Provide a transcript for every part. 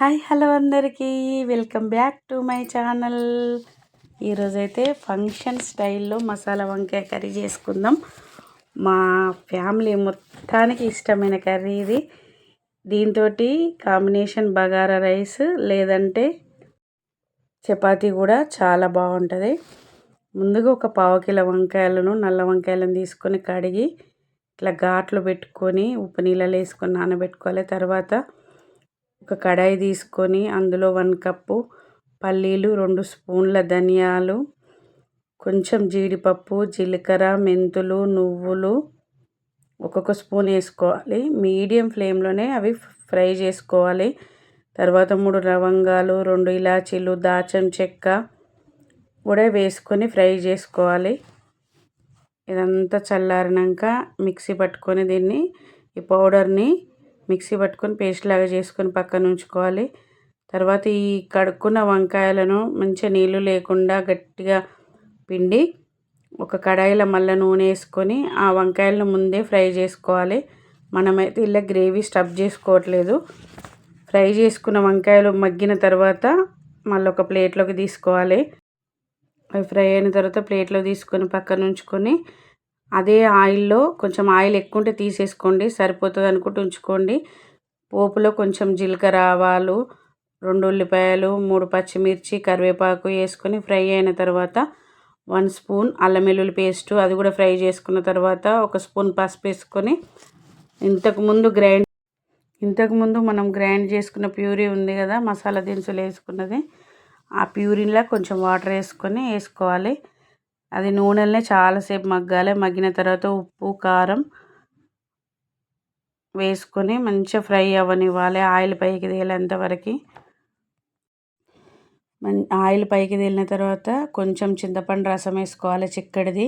Hi hello అందరికీ. Welcome back to my channel. ఈరోజైతే function స్టైల్లో మసాలా వంకాయ కర్రీ చేసుకుందాం. మా ఫ్యామిలీ మొత్తానికి ఇష్టమైన కర్రీ ఇది. దీంతో కాంబినేషన్ బగారా రైస్ లేదంటే చపాతీ కూడా చాలా బాగుంటుంది. ముందుగా ఒక పావు కిలో వంకాయలను నల్ల వంకాయలను తీసుకొని కడిగి ఇట్లా ఘాట్లు పెట్టుకొని ఉప్పు నీళ్ళలో వేసుకొని నానబెట్టుకోవాలి. తర్వాత ఒక కడాయి తీసుకొని అందులో వన్ కప్పు పల్లీలు రెండు స్పూన్ల ధనియాలు కొంచెం జీడిపప్పు జీలకర్ర మెంతులు నువ్వులు ఒక్కొక్క స్పూన్ వేసుకోవాలి. మీడియం ఫ్లేమ్లోనే అవి ఫ్రై చేసుకోవాలి. తర్వాత మూడు లవంగాలు రెండు ఇలాచీలు దాచం చెక్క కూడా వేసుకొని ఫ్రై చేసుకోవాలి. ఇదంతా చల్లారినాక మిక్సీ పట్టుకొని దీన్ని ఈ పౌడర్ని మిక్సీ పట్టుకొని పేస్ట్ లాగా చేసుకొని పక్కన ఉంచుకోవాలి. తర్వాత ఈ కడుక్కున్న వంకాయలను మంచిగా నీళ్ళు లేకుండా గట్టిగా పిండి ఒక కడాయిలో మళ్ళీ నూనె వేసుకొని ఆ వంకాయలను ముందే ఫ్రై చేసుకోవాలి. మనమైతే ఇలా గ్రేవీ స్టఫ్ చేసుకోవట్లేదు. ఫ్రై చేసుకున్న వంకాయలు మగ్గిన తర్వాత మళ్ళీ ఒక ప్లేట్లోకి తీసుకోవాలి. అవి ఫ్రై అయిన తర్వాత ప్లేట్లో తీసుకొని పక్కన ఉంచుకొని అదే ఆయిల్లో కొంచెం ఆయిల్ ఎక్కువ ఉంటే తీసేసుకోండి సరిపోతుంది అనుకుంటూ ఉంచుకోండి. పోపులో కొంచెం జీలకర్ర ఆవాలు రెండు ఉల్లిపాయలు మూడు పచ్చిమిర్చి కరివేపాకు వేసుకొని ఫ్రై అయిన తర్వాత వన్ స్పూన్ అల్లం వెల్లుల్లి పేస్టు అది కూడా ఫ్రై చేసుకున్న తర్వాత ఒక స్పూన్ పసుపు వేసుకొని ఇంతకుముందు గ్రైండ్ ఇంతకుముందు మనం గ్రైండ్ చేసుకున్న ప్యూరీ ఉంది కదా మసాలా దినుసులు వేసుకున్నది ఆ ప్యూరీలా కొంచెం వాటర్ వేసుకొని వేసుకోవాలి. అది నూనెలనే చాలాసేపు మగ్గాలి. మగ్గిన తర్వాత ఉప్పు కారం వేసుకొని మంచిగా ఫ్రై అవ్వనివ్వాలి. ఆయిల్ పైకి తేలేంత వరకు. ఆయిల్ పైకి తేలిన తర్వాత కొంచెం చింతపండు రసం వేసుకోవాలి చిక్కడిది.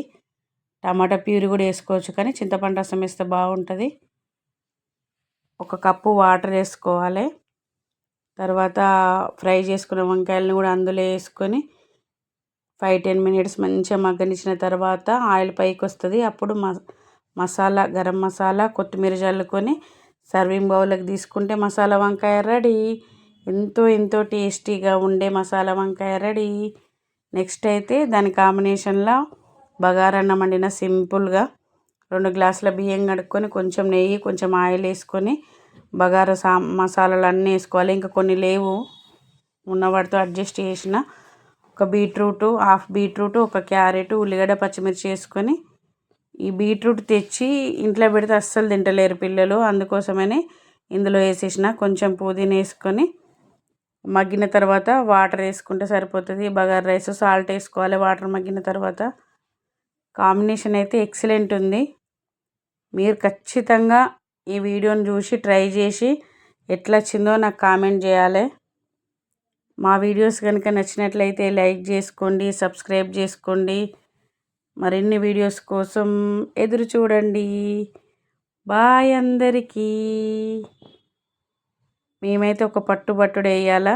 టమాటా ప్యూరి కూడా వేసుకోవచ్చు కానీ చింతపండు రసం వేస్తే బాగుంటుంది. ఒక కప్పు వాటర్ వేసుకోవాలి. తర్వాత ఫ్రై చేసుకున్న వంకాయలను కూడా అందులో వేసుకొని ఫైవ్ టెన్ మినిట్స్ మంచిగా మగ్గనిచ్చిన తర్వాత ఆయిల్ పైకి వస్తుంది అప్పుడు మసాలా గరం మసాలా కొత్తిమీర చల్లుకొని సర్వింగ్ బౌల్కి తీసుకుంటే మసాలా వంకాయ రెడీ. ఎంతో ఎంతో టేస్టీగా ఉండే మసాలా వంకాయ రెడీ. నెక్స్ట్ అయితే దాని కాంబినేషన్లో బగారన్నం వండిన సింపుల్గా రెండు గ్లాసుల బియ్యం కడుక్కొని కొంచెం నెయ్యి కొంచెం ఆయిల్ వేసుకొని బగారా సా మసాలాలు అన్నీ వేసుకోవాలి. ఇంకా కొన్ని లేవు. ఉన్నవాటితో అడ్జస్ట్ చేసిన ఒక బీట్రూట్ హాఫ్ బీట్రూట్ ఒక క్యారెట్ ఉల్లిగడ్డ పచ్చిమిర్చి వేసుకొని ఈ బీట్రూట్ తెచ్చి ఇంట్లో పెడితే అస్సలు తింటలేరు పిల్లలు. అందుకోసమని ఇందులో వేసేసిన కొంచెం పుదీనా వేసుకొని మగ్గిన తర్వాత వాటర్ వేసుకుంటే సరిపోతుంది. బగార్ రైస్ సాల్ట్ వేసుకోవాలి వాటర్ మగ్గిన తర్వాత. కాంబినేషన్ అయితే ఎక్సలెంట్ ఉంది. మీరు ఖచ్చితంగా ఈ వీడియోని చూసి ట్రై చేసి ఎట్లా వచ్చిందో నాకు కామెంట్ చేయాలి. మా వీడియోస్ కనుక నచ్చినట్లయితే లైక్ చేసుకోండి సబ్స్క్రైబ్ చేసుకోండి. మరిన్ని వీడియోస్ కోసం ఎదురు చూడండి. బాయ్ అందరికీ. మేమైతే ఒక పట్టుబట్టుడు వేయాలా?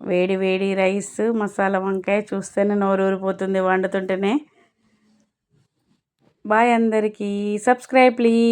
వేడి వేడి రైస్ మసాలా వంకాయ చూస్తేనే నోరు ఊరిపోతుంది వండుతుంటేనే. బాయ్ అందరికీ. Subscribe please.